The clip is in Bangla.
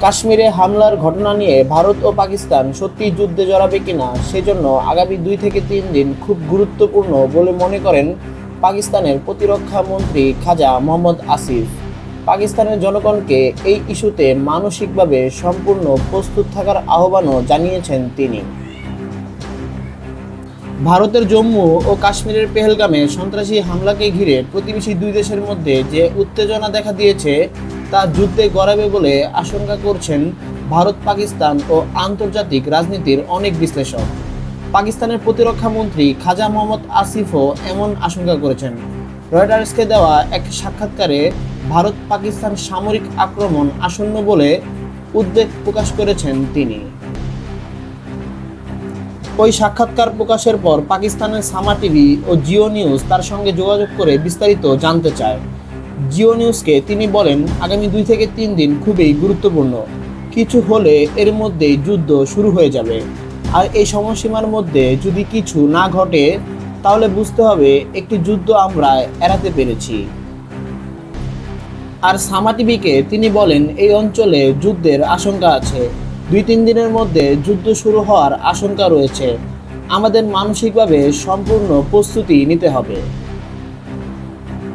কাশ্মীরে হামলার ঘটনা নিয়ে ভারত ও পাকিস্তান সত্যি যুদ্ধে জড়াবে কিনা সেজন্য আগামী দুই থেকে তিন দিন খুব গুরুত্বপূর্ণ বলে মনে করেন পাকিস্তানের প্রতিরক্ষা মন্ত্রী খাজা মোহাম্মদ আসিফ। পাকিস্তানের জনগণকে এই ইস্যুতে মানসিকভাবে সম্পূর্ণ প্রস্তুত থাকার আহ্বানও জানিয়েছেন তিনি। ভারতের জম্মু ও কাশ্মীরের পেহেলগামে সন্ত্রাসী হামলাকে ঘিরে প্রতিবেশী দুই দেশের মধ্যে যে উত্তেজনা দেখা দিয়েছে তা যুদ্ধে গড়াবে বলে আশঙ্কা করছেন ভারত, পাকিস্তান ও আন্তর্জাতিক রাজনীতির অনেক বিশ্লেষক। পাকিস্তানের প্রতিরক্ষা মন্ত্রী খাজা মোহাম্মদ আসিফও এমন আশঙ্কা করেছেন। রয়টার্সকে দেওয়া এক সাক্ষাৎকারে ভারত, পাকিস্তান সামরিক আক্রমণ আসন্ন বলে উদ্বেগ প্রকাশ করেছেন তিনি। ওই সাক্ষাৎকার প্রকাশের পর পাকিস্তানের সামা টিভি ও জিও নিউজ তার সঙ্গে যোগাযোগ করে বিস্তারিত জানতে চায়। জিও নিউজকে তিনি বলেন, আগামী দুই থেকে তিন দিন খুবই গুরুত্বপূর্ণ। কিছু হলে এর মধ্যেই যুদ্ধ শুরু হয়ে যাবে। আর এই সময়সীমার মধ্যে যদি কিছু না ঘটে, তাহলে বুঝতে হবে একটি যুদ্ধ আমরা এড়াতে পেরেছি। আর সামা টিভিকে তিনি বলেন, এই অঞ্চলে যুদ্ধের আশঙ্কা আছে। দুই তিন দিনের মধ্যে যুদ্ধ শুরু হওয়ার আশঙ্কা রয়েছে। আমাদের মানসিকভাবে সম্পূর্ণ প্রস্তুতি নিতে হবে।